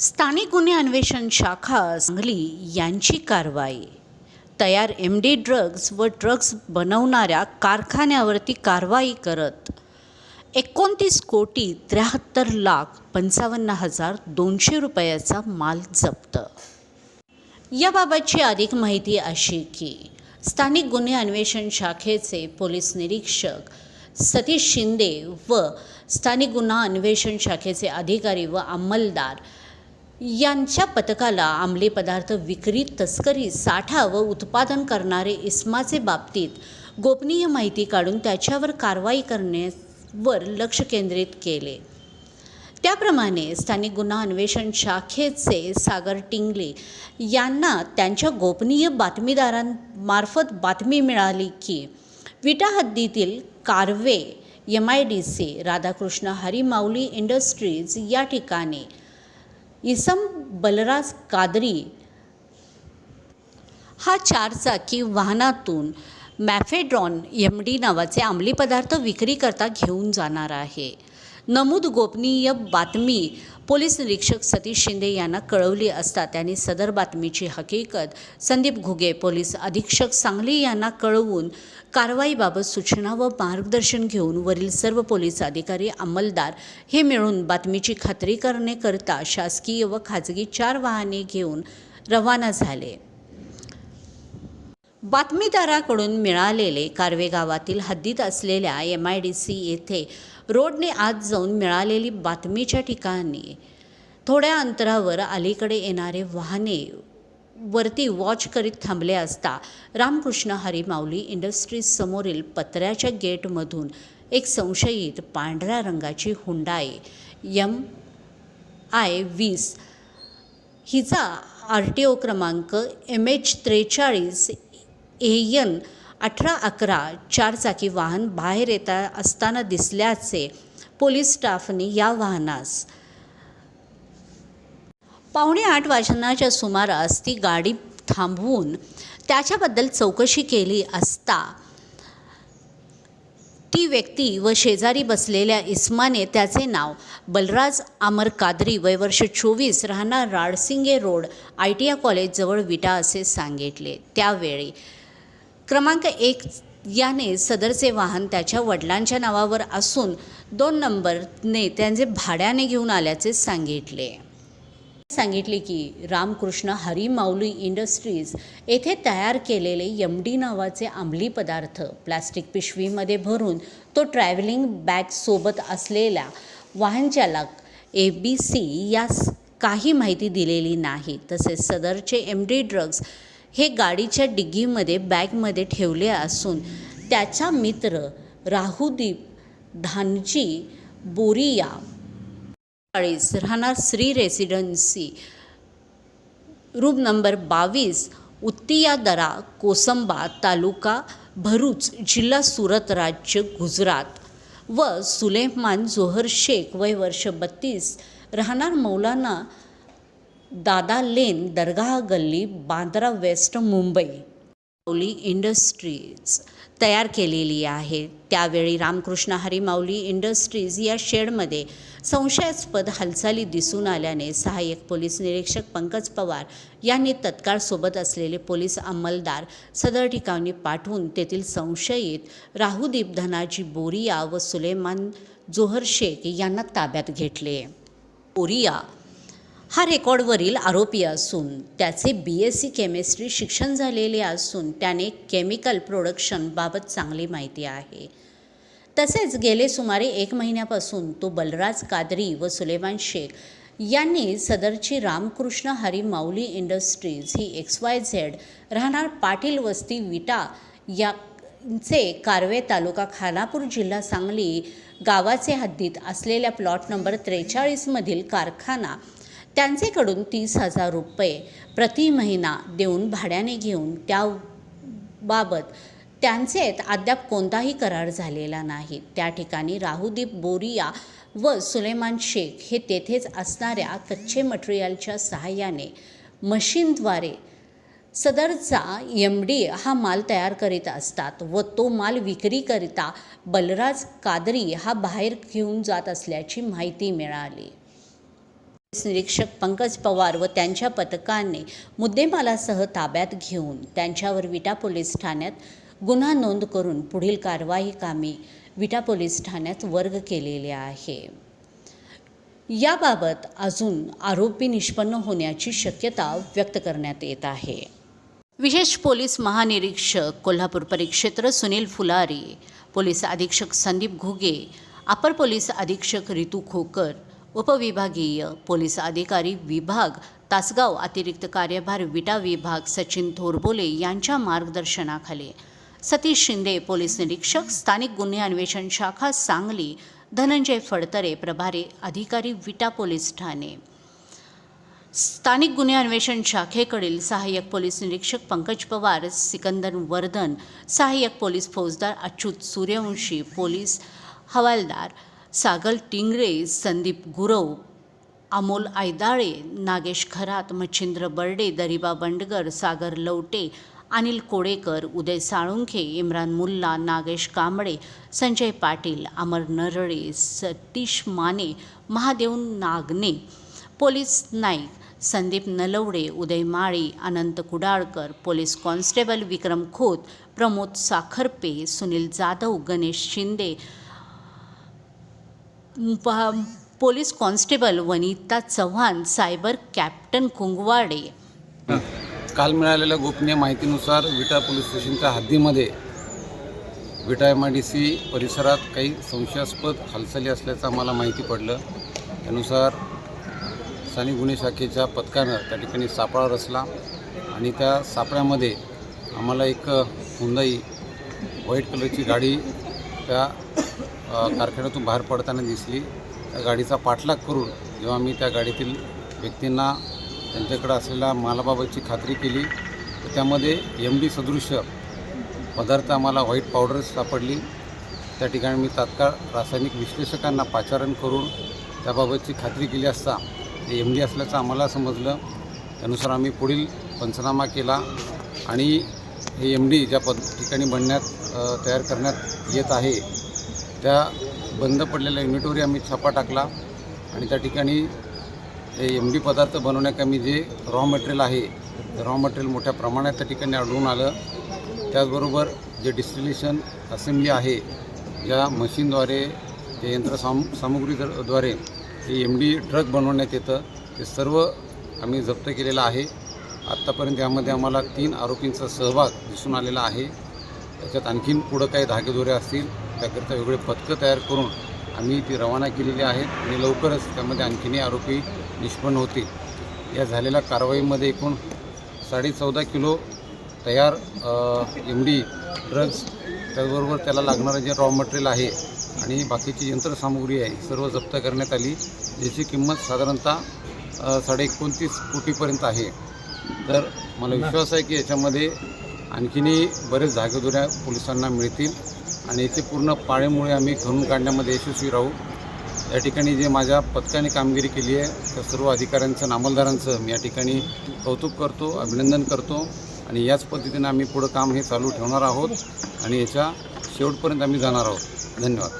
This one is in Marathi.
स्थानिक गुन्हे अन्वेषण शाखा सांगली यांची कारवाई. तयार एम डी ड्रग्ज व ड्रग्ज बनवणाऱ्या कारखान्यावरती कारवाई करत एकोणतीस कोटी त्र्याहत्तर लाख पंचावन्न हजार दोनशे रुपयाचा माल जप्त. याबाबतची अधिक माहिती अशी की स्थानिक गुन्हे अन्वेषण शाखेचे पोलीस निरीक्षक सतीश शिंदे व स्थानिक गुन्हा अन्वेषण शाखेचे अधिकारी व अंमलदार यांच्या पथकाला अंमली पदार्थ विक्री तस्करी साठा व उत्पादन करणारे इस्माचे बाबतीत गोपनीय माहिती काढून त्याच्यावर कारवाई करण्यावर लक्ष केंद्रित केले. त्याप्रमाणे स्थानिक गुन्हा अन्वेषण शाखेचे सागर टिंगले यांना त्यांच्या गोपनीय बातमीदारांमार्फत बातमी मिळाली की विटा हद्दीतील Karve M I D C Radhakrishna Harimauli industries या ठिकाणी इसम बलराज कादरी हा चारचाकी वाहनातून मॅफेड्रॉन एम डी नावाचे अंमली पदार्थ विक्रीकरता घेऊन जाणार आहे. नमूद गोपनीय बातमी पोलीस निरीक्षक सतीश शिंदे यांना कळवली असता त्यांनी सदर बातमीची हकीकत संदीप घुगे पोलीस अधीक्षक सांगली यांना कळवून कारवाईबाबत सूचना व मार्गदर्शन घेऊन वरील सर्व पोलीस अधिकारी अंमलदार हे मिळून बातमीची खात्री करण्याकरता शासकीय व खाजगी चार वाहने घेऊन रवाना झाले. बातमीदाराकडून मिळालेले कारवे गावातील हद्दीत असलेल्या एम आय डी सी येथे रोडने आत जाऊन मिळालेली बातमीच्या ठिकाणी थोड्या अंतरावर अलीकडे येणारे वाहने वरती वॉच करीत थांबले असता रामकृष्ण हरिमाऊली इंडस्ट्रीज समोरील पत्र्याच्या गेटमधून एक संशयित पांढऱ्या रंगाची हुंडाई यम आय वीस हिचा आर टी ओ क्रमांक एम एच त्रेचाळीस ए एन अठरा अकरा चारचाकी वाहन बाहेर येता असताना दिसल्याचे पोलीस स्टाफने या वाहनास पावणे आठ वाजनाच्या सुमारास ती गाडी थांबवून त्याच्याबद्दल चौकशी केली असता ती व्यक्ती व शेजारी बसलेल्या इस्माने त्याचे नाव बलराज अमर कादरी वय वर्ष चोवीस राहणार Radsinge road I T I कॉलेजजवळ Vita असे सांगितले. त्यावेळी क्रमांक एक याने सदरचे वाहन त्याच्या वडिलांच्या नावावर असून दोन नंबरने त्यांचे भाड्याने घेऊन आल्याचे सांगितले. सांगितले की रामकृष्ण हरिमाऊली इंडस्ट्रीज येथे तयार केलेले एम डी नावाचे अंमली पदार्थ प्लास्टिक पिशवीमध्ये भरून तो ट्रॅव्हलिंग बॅगसोबत असलेल्या वाहनचालक ए बी सी यास काही माहिती दिलेली नाही. तसेच सदरचे एम डी ड्रग्ज हे गाडीच्या डिग्गीमध्ये बॅगमध्ये ठेवले असून त्याचा मित्र राहुदीप धानजी बोरिया चाळीस राहणार श्री रेसिडेन्सी. रूम नंबर बावीस उत्तियादरा कोसंबा तालुका भरूच जिल्हा सुरत राज्य गुजरात. व सुलेमान जोहर शेख वय वर्ष बत्तीस राहणार मौलाना दादा लेन दरगाह गल्ली बांद्रा वेस्ट मुंबई. माऊली इंडस्ट्रीज तयार केलेली आहे. त्यावेळी रामकृष्ण हरी माऊली इंडस्ट्रीज या शेडमध्ये संशयास्पद हालचाली दिसून आल्याने सहाय्यक पोलीस निरीक्षक पंकज पवार यांनी तत्काळ सोबत असलेले पोलीस अंमलदार सदर ठिकाणी पाठवून तेथील संशयित राहुदीप धनाजी बोरिया व सुलेमान जोहर शेख यांना ताब्यात घेतले. बोरिया हा रेकॉर्डवरील आरोपी असून त्याचे बी एस सी केमिस्ट्री शिक्षण झालेले असून त्याने केमिकल प्रोडक्शनबाबत चांगली माहिती आहे. तसेच गेले सुमारे एक महिन्यापासून तो बलराज कादरी व सुलेमान शेख यांनी सदरची रामकृष्ण हरी माऊली इंडस्ट्रीज ही एक्स वाय झेड राहणार पाटील वस्ती विटा याचे कारवे तालुका खानापूर जिल्हा सांगली गावाचे हद्दीत असलेल्या प्लॉट नंबर त्रेचाळीसमधील कारखाना त्यांचेकडून तीस हजार रुपये प्रति महिना देऊन भाड्याने घेऊन त्याबाबत त्यांचेत अद्याप कोणताही करार झालेला नाही. त्या ठिकाणी राहुदीप बोरिया व सुलेमान शेख हे तेथेच असणाऱ्या कच्चे मटेरियलच्या सहाय्याने मशीनद्वारे सदरचा एम डी हा माल तयार करीत असतात व तो माल विक्रीकरिता बलराज कादरी हा बाहेर घेऊन जात असल्याची माहिती मिळाली. निरीक्षक पंकज पवार व त्यांच्या पथकाने मुद्देमालासह ताब्यात घेऊन त्यांच्यावर विटा पोलीस ठाण्यात गुन्हा नोंद करून पुढील कारवाई कामी विटा पोलीस ठाण्यात वर्ग केलेले आहे. याबाबत अजून आरोपी निष्पन्न होण्याची शक्यता व्यक्त करण्यात येत आहे. विशेष पोलीस महानिरीक्षक कोल्हापूर परिक्षेत्र सुनील फुलारी पोलीस अधीक्षक संदीप घुगे अपर पोलीस अधीक्षक रितू खोकर उपविभागीय पोलीस अधिकारी विभाग तासगाव अतिरिक्त कार्यभार विटा विभाग सचिन थोरबोले यांच्या मार्गदर्शनाखाली. सतीश शिंदे पोलीस निरीक्षक स्थानिक गुन्हे अन्वेषण शाखा सांगली धनंजय फडतरे प्रभारी अधिकारी विटा पोलीस ठाणे. स्थानिक गुन्हे अन्वेषण शाखेकडील सहाय्यक पोलीस निरीक्षक पंकज पवार सिकंदर वर्धन सहाय्यक पोलीस फौजदार अच्युत सूर्यवंशी पोलीस हवालदार Sagal Tingre Sandeep Gurav Amol Aydale Nagesh Kharat Machhindra Barde Dariba Bandgar Sagar Lavate Anil Kodekar Uday Salunkhe Imran Mulla Nagesh Kamble Sanjay Patil Amar Narale Satish Mane Mahadev Nagane police Naik Sandeep Nalawade Uday Mali Anant Kudalkar police constable Vikram Khot Pramod Sakharpe Sunil Jadhav Ganesh Shinde प- police constable Vanita Chavan cyber captain Kungwade. काल मिळालेल्या गोपनीय माहितीनुसार विटा पोलीस स्टेशनच्या हद्दीमध्ये Vita M I D C परिसरात काही संशयास्पद हालचाली असल्याचं आम्हाला माहिती पडलं. त्यानुसार स्थानिक गुन्हे शाखेच्या पथकानं त्या ठिकाणी सापळा रचला आणि त्या सापळ्यामध्ये आम्हाला एक हुंदाई व्हाईट कलरची गाडी त्या कारखान्यातून बाहेर पडताना दिसली. त्या गाडीचा पाठलाग करून जेव्हा मी त्या गाडीतील व्यक्तींना त्यांच्याकडे असलेल्या मालाबाबतची खात्री केली तर त्यामध्ये एम डी सदृश्य पदार्थ आम्हाला व्हाईट पावडर सापडली. त्या ठिकाणी मी तात्काळ रासायनिक विश्लेषकांना पाचारण करून त्याबाबतची खात्री केली असता ते एम डी असल्याचं आम्हाला समजलं. त्यानुसार आम्ही पुढील पंचनामा केला आणि हे एम डी ज्या पद ठिकाणी बनण्यात तयार करण्यात येत आहे त्या बंद पडलेल्या युनिटवरही आम्ही छापा टाकला आणि त्या ठिकाणी हे एम डी पदार्थ बनवण्याकमी जे रॉ मटेरियल आहे ते रॉ मटेरियल मोठ्या प्रमाणात त्या ठिकाणी आढळून आलं. त्याचबरोबर जे डिस्टिलेशन असेंब्ली आहे ज्या मशीनद्वारे ते यंत्रसाम सामुग्रीद्वारे हे एम डी ट्रक बनवण्यात येतं ते सर्व आम्ही जप्त केलेलं आहे. आत्तापर्यंत यामध्ये आम्हाला तीन आरोपींचा सहभाग दिसून आलेला आहे. त्याच्यात आणखीन पुढं काही धागेदोरे असतील त्याकरिता वेगळे पथकं तयार करून आम्ही ती रवाना केलेली आहेत आणि लवकरच त्यामध्ये आणखीनही आरोपी निष्पन्न होतील. या झालेल्या कारवाईमध्ये एकूण साडे चौदा किलो तयार एम डी ड्रग्ज त्याचबरोबर त्याला लागणारं जे रॉ मटेरियल आहे आणि बाकीची यंत्रसामुग्री आहे सर्व जप्त करण्यात आली. ज्याची किंमत साधारणतः साडे एकोणतीस कोटीपर्यंत आहे. तर मला विश्वास आहे की याच्यामध्ये आणखीनही बरेच धागेदोऱ्या पोलिसांना मिळतील आणि याची पूर्ण पाळेमुळे आम्ही घरून काढण्यामध्ये यशस्वी राहू. या ठिकाणी जे माझ्या पथकाने कामगिरी केली आहे त्या सर्व अधिकाऱ्यांचं नामलदारांचं मी या ठिकाणी कौतुक करतो अभिनंदन करतो आणि याच पद्धतीनं आम्ही पुढं काम हे चालू ठेवणार आहोत आणि याच्या शेवटपर्यंत आम्ही जाणार आहोत. धन्यवाद.